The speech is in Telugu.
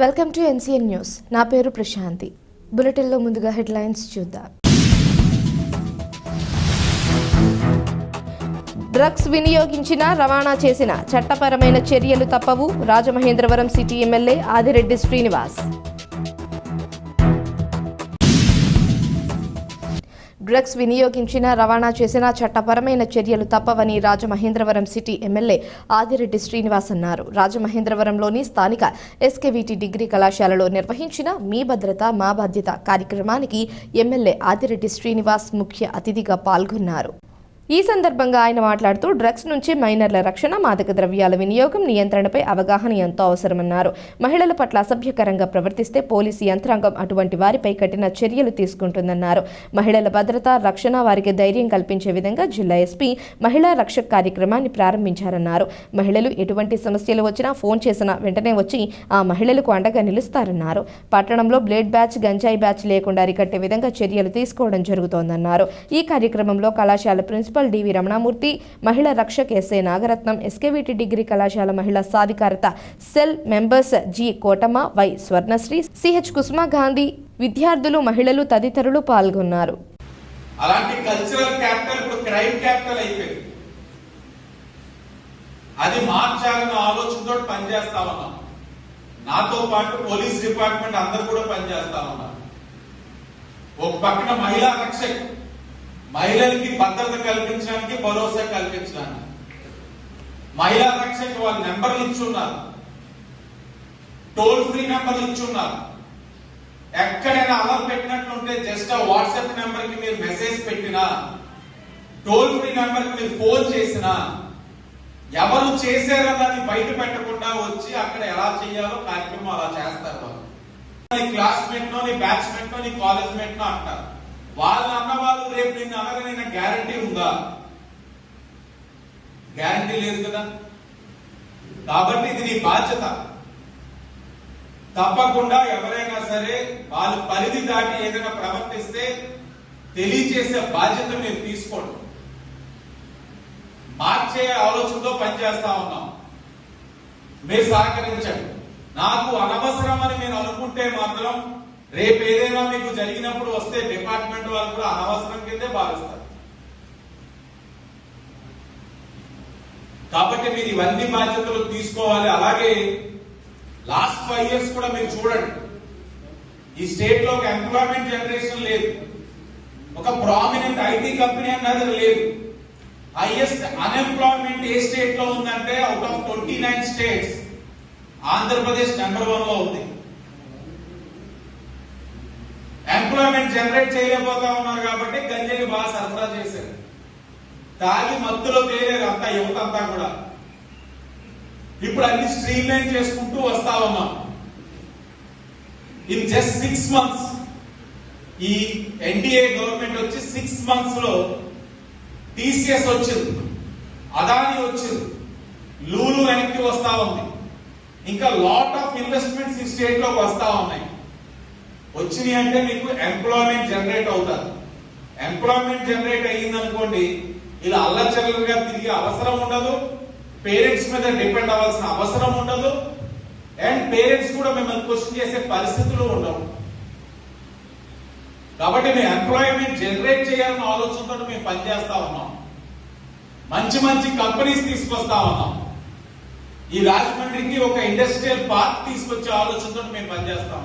Welcome to NCN news. నా పేరు ప్రశాంతి. బులెటిన్లో ముందుగా హెడ్లైన్స్ చూద్దాం. డ్రగ్స్ వినియోగించిన రవాణా చేసిన చట్టపరమైన చర్యలు తప్పవు. Rajamahendravaram city MLA Adireddy Srinivas. Drugs వినియోగించిన రవాణా చేసిన చట్టపరమైన చర్యలు తప్పవని రాజమహేంద్రవరం సిటీ ఎమ్మెల్యే ఆదిరెడ్డి శ్రీనివాస్ అన్నారు. రాజమహేంద్రవరంలోని స్థానిక ఎస్కేవిటి డిగ్రీ కళాశాలలో నిర్వహించిన మీ భద్రత మా బాధ్యత కార్యక్రమానికి ఎమ్మెల్యే ఆదిరెడ్డి శ్రీనివాస్ ముఖ్య అతిథిగా పాల్గొన్నారు. ఈ సందర్భంగా ఆయన మాట్లాడుతూ డ్రగ్స్ నుంచి మైనర్ల రక్షణ మాదక ద్రవ్యాల వినియోగం నియంత్రణపై అవగాహన ఎంతో అవసరమన్నారు. మహిళల పట్ల అసభ్యకరంగా ప్రవర్తిస్తే పోలీసు యంత్రాంగం అటువంటి వారిపై కఠిన చర్యలు తీసుకుంటుందన్నారు. మహిళల భద్రత రక్షణ వారికి ధైర్యం కల్పించే విధంగా జిల్లా ఎస్పీ మహిళా రక్షక్ కార్యక్రమాన్ని ప్రారంభించారన్నారు. మహిళలు ఎటువంటి సమస్యలు వచ్చినా ఫోన్ చేసినా వెంటనే వచ్చి ఆ మహిళలకు అండగా నిలుస్తారన్నారు. పట్టణంలో బ్లేడ్ బ్యాచ్ గంజాయి బ్యాచ్ లేకుండా అరికట్టే విధంగా చర్యలు తీసుకోవడం జరుగుతోందన్నారు. ఈ కార్యక్రమంలో కళాశాల ప్రిన్సిపల్ ప్రిన్సిపల్ డివి రమణామూర్తి మహిళా Rakshak SA Nagaratnam SKVT degree కళాశాల మహిళా సాధికారత cell members G Kotamma Y Swarnasri CH Kusuma Gandhi విద్యార్థులు మహిళలు తదితరులు పాల్గొన్నారు. అలాంటి కల్చరల్ క్యాపిటల్ ఇప్పుడు క్రైమ్ క్యాపిటల్ అయిపోయింది. అది మార్చాలన్న ఆలోచనతో పనిచేస్తా ఉన్నాం. నాతో పాటు పోలీస్ డిపార్ట్మెంట్ అందరు కూడా పనిచేస్తా ఉన్నారు. ఒక పక్కన మహిళా రక్షక్ మహిళలకి భద్రత కల్పించడానికి భరోసా కల్పించడానికి. మహిళా రక్షకు వాళ్ళ నెంబర్లు ఇచ్చున్నారు. టోల్ ఫ్రీ నెంబర్లు ఇచ్చున్నారు. ఎక్కడైనా అలర్ట్ పెట్టినట్లుంటే జస్ట్ ఆ వాట్సాప్ నెంబర్కి మీరు మెసేజ్ పెట్టినా టోల్ ఫ్రీ నెంబర్కి మీరు ఫోన్ చేసినా ఎవరు చేశారన్నది బయట పెట్టకుండా వచ్చి అక్కడ ఎలా చేయాలో కార్యక్రమం అలా చేస్తారు వాళ్ళు. నీ క్లాస్మేట్ నో నీ బ్యాచ్మేట్ నో నీ కాలేజ్ మేట్ నో అంటారు. వాళ్ళు అన్న వాళ్ళు రేపు నిన్ను అనగనైనా గ్యారంటీ ఉందా? గ్యారంటీ లేదు కదా? కాబట్టి ఇది నీ బాధ్యత. తప్పకుండా ఎవరైనా సరే వాళ్ళు పరిధి దాటి ఏదైనా ప్రవర్తిస్తే తెలియచేసే బాధ్యత మీరు తీసుకోండి. మార్చే ఆలోచనతో పనిచేస్తా ఉన్నాం. మీరు సహకరించండి. నాకు అనవసరం అని మీరు అనుకుంటే మాత్రం రేపు ఏదైనా మీకు జరిగినప్పుడు వస్తే డిపార్ట్మెంట్ వాళ్ళు కూడా అనవసరం కిందే భావిస్తారు. కాబట్టి మీరు ఇవన్నీ బాధ్యతలు తీసుకోవాలి. అలాగే లాస్ట్ ఫైవ్ ఇయర్స్ కూడా మీరు చూడండి. ఈ స్టేట్లో ఒక ఎంప్లాయ్మెంట్ జనరేషన్ లేదు. ఒక ప్రామినెంట్ ఐటీ కంపెనీ అన్నది లేదు. హైయెస్ట్ అన్ఎంప్లాయ్మెంట్ ఏ స్టేట్లో ఉందంటే out of twenty nine states Andhra Pradesh number వన్లో ఉంది. ఎంప్లాయ్మెంట్ జనరేట్ చేయలేకపోతా ఉన్నారు కాబట్టి గంజాయి బాగా సరఫరా చేశారు. తాగి మత్తులో తేలేరు అంతా యువత అంతా కూడా. ఇప్పుడు అన్ని స్ట్రీమ్ లైన్ చేసుకుంటూ వస్తా ఇన్ జస్ట్ సిక్స్ మంత్స్ ఈ ఎన్డీఏ గవర్నమెంట్ వచ్చి సిక్స్ మంత్స్లో టీసీఎస్ వచ్చింది. అదాని వచ్చింది. లూలు వెనక్కి వస్తా ఉంది. ఇంకా లాట్ ఆఫ్ ఇన్వెస్ట్మెంట్స్ ఈ స్టేట్లోకి వస్తా ఉన్నాయి. వచ్చినాయి అంటే మీకు ఎంప్లాయ్మెంట్ జనరేట్ అవుతారు. ఎంప్లాయ్మెంట్ జనరేట్ అయ్యింది అనుకోండి ఇలా అల్లచల్లగా తిరిగే అవసరం ఉండదు. పేరెంట్స్ మీద డిపెండ్ అవ్వాల్సిన అవసరం ఉండదు. అండ్ పేరెంట్స్ కూడా మిమ్మల్ని క్వశ్చన్ చేసే పరిస్థితులు ఉండవు. కాబట్టి మేము ఎంప్లాయ్మెంట్ జనరేట్ చేయాలన్న ఆలోచనతో మేము పనిచేస్తా ఉన్నాం. మంచి మంచి కంపెనీస్ తీసుకొస్తా ఉన్నాం. ఈ రాజమండ్రికి ఒక ఇండస్ట్రియల్ పార్క్ తీసుకొచ్చే ఆలోచనతో మేము పనిచేస్తాం